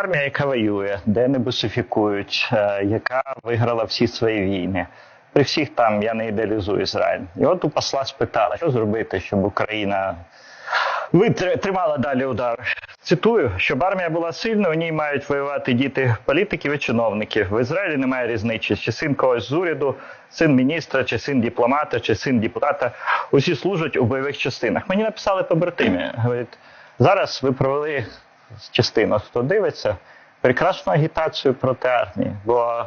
армія, яка воює, де не бусифікують, е, яка виграла всі свої війни. При всіх там я не ідеалізую Ізраїль. І от у посла спитали, що зробити, щоб Україна витр- тримала далі удар. Цитую, щоб армія була сильною, у ній мають воювати діти політиків і чиновників. В Ізраїлі немає різниці, чи син когось з уряду, син міністра, чи син дипломата, чи син депутата. Усі служать у бойових частинах. Мені написали побратимі. Говорять, зараз ви провели частину, хто дивиться, прекрасну агітацію проти армії. Бо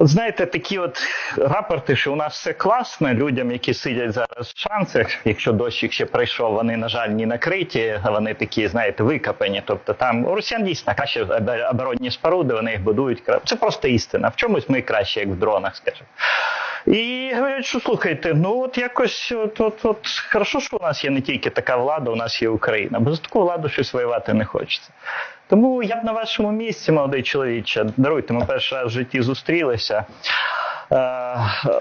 От знаєте, такі от рапорти, що у нас все класно, людям, які сидять зараз в шансах, якщо дощик ще прийшов, вони, на жаль, не накриті, а вони такі, знаєте, викопані. Тобто там у росіян дійсно краще оборонні споруди, вони їх будують. Це просто істина. В чомусь ми краще, як в дронах, скажімо. І говорять, що слухайте, ну от якось от, от, от хорошо, що у нас є не тільки така влада, у нас є Україна, бо за таку владу щось воювати не хочеться. Тому я б на вашому місці, молодий чоловіче, даруйте, ми перший раз в житті зустрілися. Е,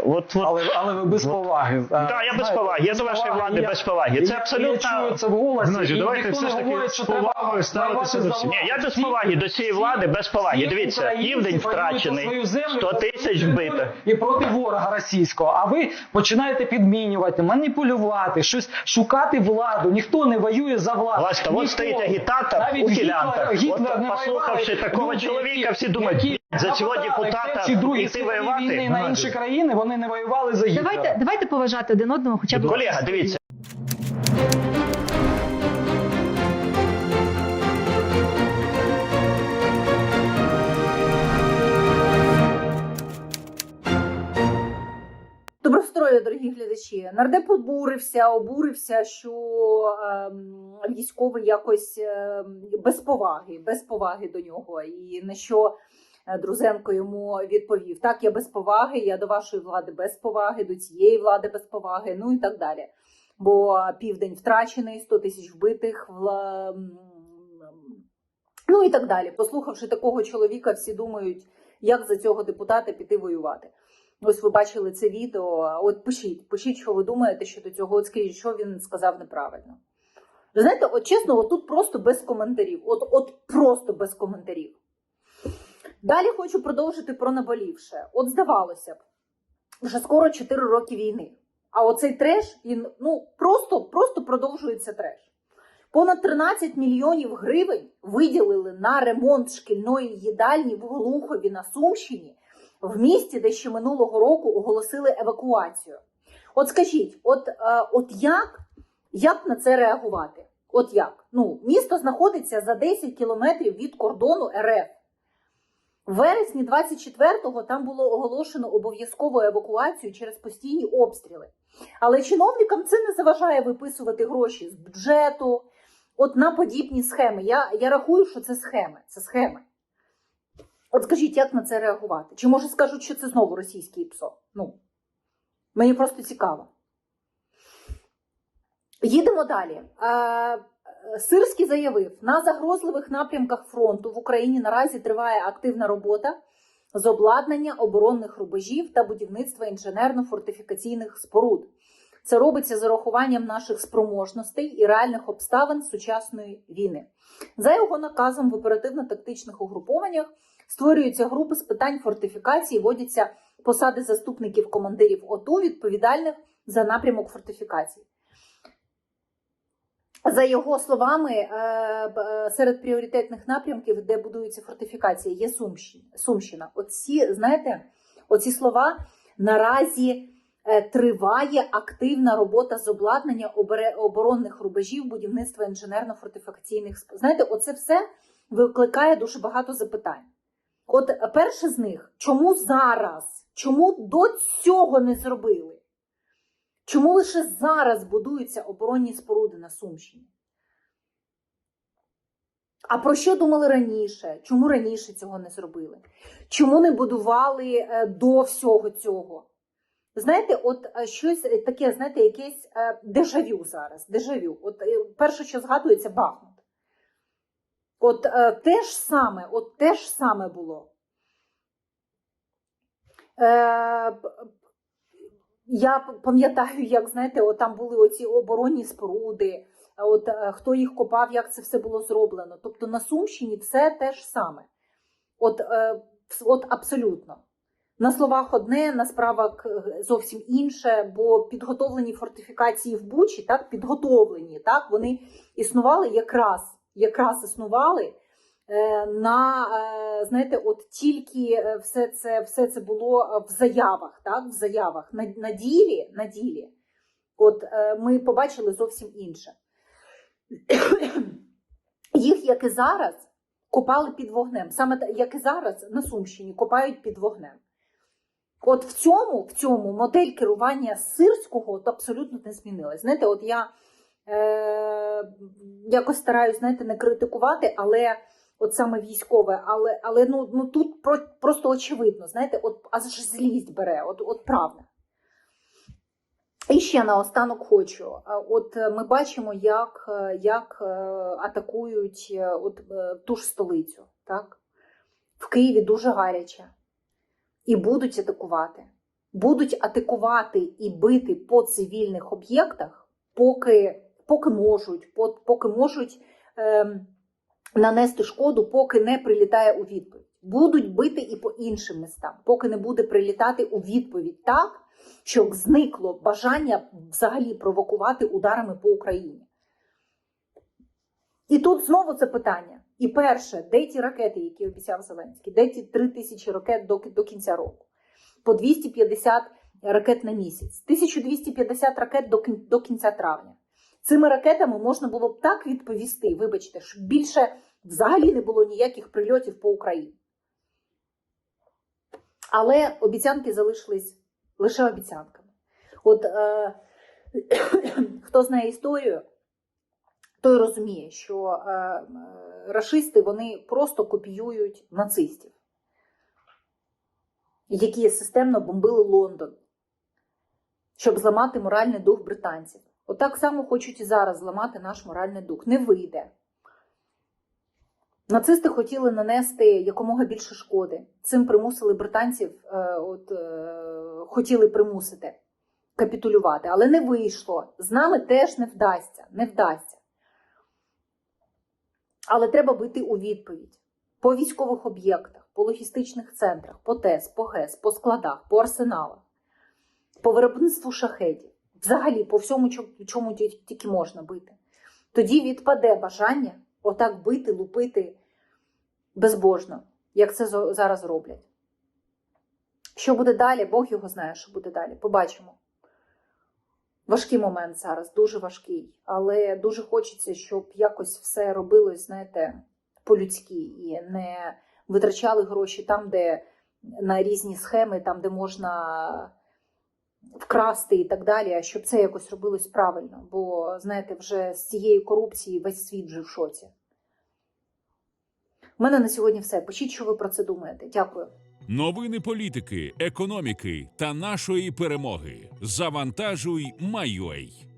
от, от, Але, але ви без поваги. Так, я без поваги. Я до вашої влади без поваги. Це абсолютно- Я чую це в голосі. Геннадій, і давайте все ж таки з повагою ставитися до всіх. Ні, я без поваги до цієї влади, без поваги. Дивіться, південь втрачений, свою 100 тисяч вбитих. І проти ворога російського. А ви починаєте підмінювати, маніпулювати, щось шукати владу. Ніхто не воює за владу. Власне, от стоїть агітатор у Гітлер- Гітлер От послухавши такого чоловіка, всі думають, за цього депутата першій, другій іти воювати. війни на інші країни, вони не воювали за Гітлера. Давайте, давайте поважати один одного, хоча б Колега, дивіться. Добрострою, дорогі глядачі. Нардеп обурився, обурився, що ем, військовий якось ем, без поваги, без поваги до нього. І на що Друзенко йому відповів: так, я без поваги, я до вашої влади без поваги, до цієї влади без поваги, ну і так далі. Бо південь втрачений, 100 тисяч вбитих, ну і так далі. Послухавши такого чоловіка, всі думають, як за цього депутата піти воювати. Ось ви бачили це відео. От пишіть, пишіть, що ви думаєте щодо цього. От скажіть, що він сказав неправильно. Ви знаєте, от чесно, от тут просто без коментарів. От, от просто без коментарів. Далі хочу продовжити про наболівше. От здавалося б, вже скоро 4 роки війни. А оцей треш, він ну просто, просто продовжується треш. Понад 13 мільйонів гривень виділили на ремонт шкільної їдальні в Глухові на Сумщині в місті, де ще минулого року оголосили евакуацію. От скажіть, от, е, от як, як на це реагувати? От як? Ну, місто знаходиться за 10 кілометрів від кордону РФ. Вересні 24-го там було оголошено обов'язкову евакуацію через постійні обстріли. Але чиновникам це не заважає виписувати гроші з бюджету, от на подібні схеми. Я, я рахую, що це схеми. Це схеми. От скажіть, як на це реагувати? Чи може скажуть, що це знову російський ПСО? Ну, мені просто цікаво. Їдемо далі. Сирський заявив, на загрозливих напрямках фронту в Україні наразі триває активна робота з обладнання оборонних рубежів та будівництва інженерно-фортифікаційних споруд. Це робиться з урахуванням наших спроможностей і реальних обставин сучасної війни. За його наказом в оперативно-тактичних угрупованнях створюються групи з питань фортифікації, вводяться посади заступників командирів ОТУ, відповідальних за напрямок фортифікації. За його словами, е, е, серед пріоритетних напрямків, де будуються фортифікації, є Сумщина. Оці, знаєте, оці слова наразі е, триває активна робота з обладнання оборонних рубежів, будівництва інженерно-фортифікаційних Знаєте, оце все викликає дуже багато запитань. От перше з них, чому зараз? Чому до цього не зробили? Чому лише зараз будуються оборонні споруди на Сумщині? А про що думали раніше? Чому раніше цього не зробили? Чому не будували е, до всього цього? Знаєте, от е, щось таке, знаєте, якесь е, дежавю зараз. Дежавю. От перше, що згадується, Бахмут. От те ж саме, от те ж саме було. Я пам'ятаю, як знаєте, от там були оці оборонні споруди, от е, хто їх копав, як це все було зроблено. Тобто на Сумщині все те ж саме. От, е, от абсолютно. На словах одне, на справах е, зовсім інше, бо підготовлені фортифікації в Бучі, так, підготовлені, так, вони існували якраз, якраз існували на, е, знаєте, от тільки е, все це, все це було е, в заявах, так, в заявах. На, на ділі, на ділі, от е, ми побачили зовсім інше. Їх, як і зараз, копали під вогнем. Саме як і зараз на Сумщині копають під вогнем. От в цьому, в цьому модель керування сирського от абсолютно не змінилась. Знаєте, от я е, якось стараюсь, знаєте, не критикувати, але от саме військове, але, але ну, ну тут про, просто очевидно, знаєте, от аж злість бере, от, от правда. І ще наостанок хочу. От е, ми бачимо, як, е, як е, атакують от, ту ж столицю. Так? В Києві дуже гаряче. І будуть атакувати. Будуть атакувати і бити по цивільних об'єктах, поки, поки можуть, поки можуть ем, нанести шкоду, поки не прилітає у відповідь. Будуть бити і по іншим містам, поки не буде прилітати у відповідь так, щоб зникло бажання взагалі провокувати ударами по Україні. І тут знову це питання. І перше, де ті ракети, які обіцяв Зеленський, де ті 3 тисячі ракет до, до кінця року? По 250 ракет на місяць, 1250 ракет до, до кінця травня. Цими ракетами можна було б так відповісти, вибачте, щоб більше взагалі не було ніяких прильотів по Україні. Але обіцянки залишились лише обіцянками. От е, хто знає історію, той розуміє, що е, е, рашисти вони просто копіюють нацистів, які системно бомбили Лондон, щоб зламати моральний дух британців. Отак само хочуть і зараз зламати наш моральний дух. Не вийде. Нацисти хотіли нанести якомога більше шкоди. Цим примусили британців, е, от, е, хотіли примусити капітулювати, але не вийшло. З нами теж не вдасться. Не вдасться. Але треба бити у відповідь по військових об'єктах, по логістичних центрах, по ТЕС, по ГЕС, по складах, по арсеналах, по виробництву шахетів, взагалі по всьому, чо- чому тільки можна бити. Тоді відпаде бажання отак бити, лупити безбожно, як це зараз роблять. Що буде далі? Бог його знає, що буде далі. Побачимо. Важкий момент зараз, дуже важкий, але дуже хочеться, щоб якось все робилось, знаєте, по-людськи і не витрачали гроші там, де на різні схеми, там, де можна вкрасти і так далі, а щоб це якось робилось правильно. Бо, знаєте, вже з цієї корупції весь світ вже в шоці. У мене на сьогодні все. Пишіть, що ви про це думаєте. Дякую. Новини політики, економіки та нашої перемоги. Завантажуй, майой.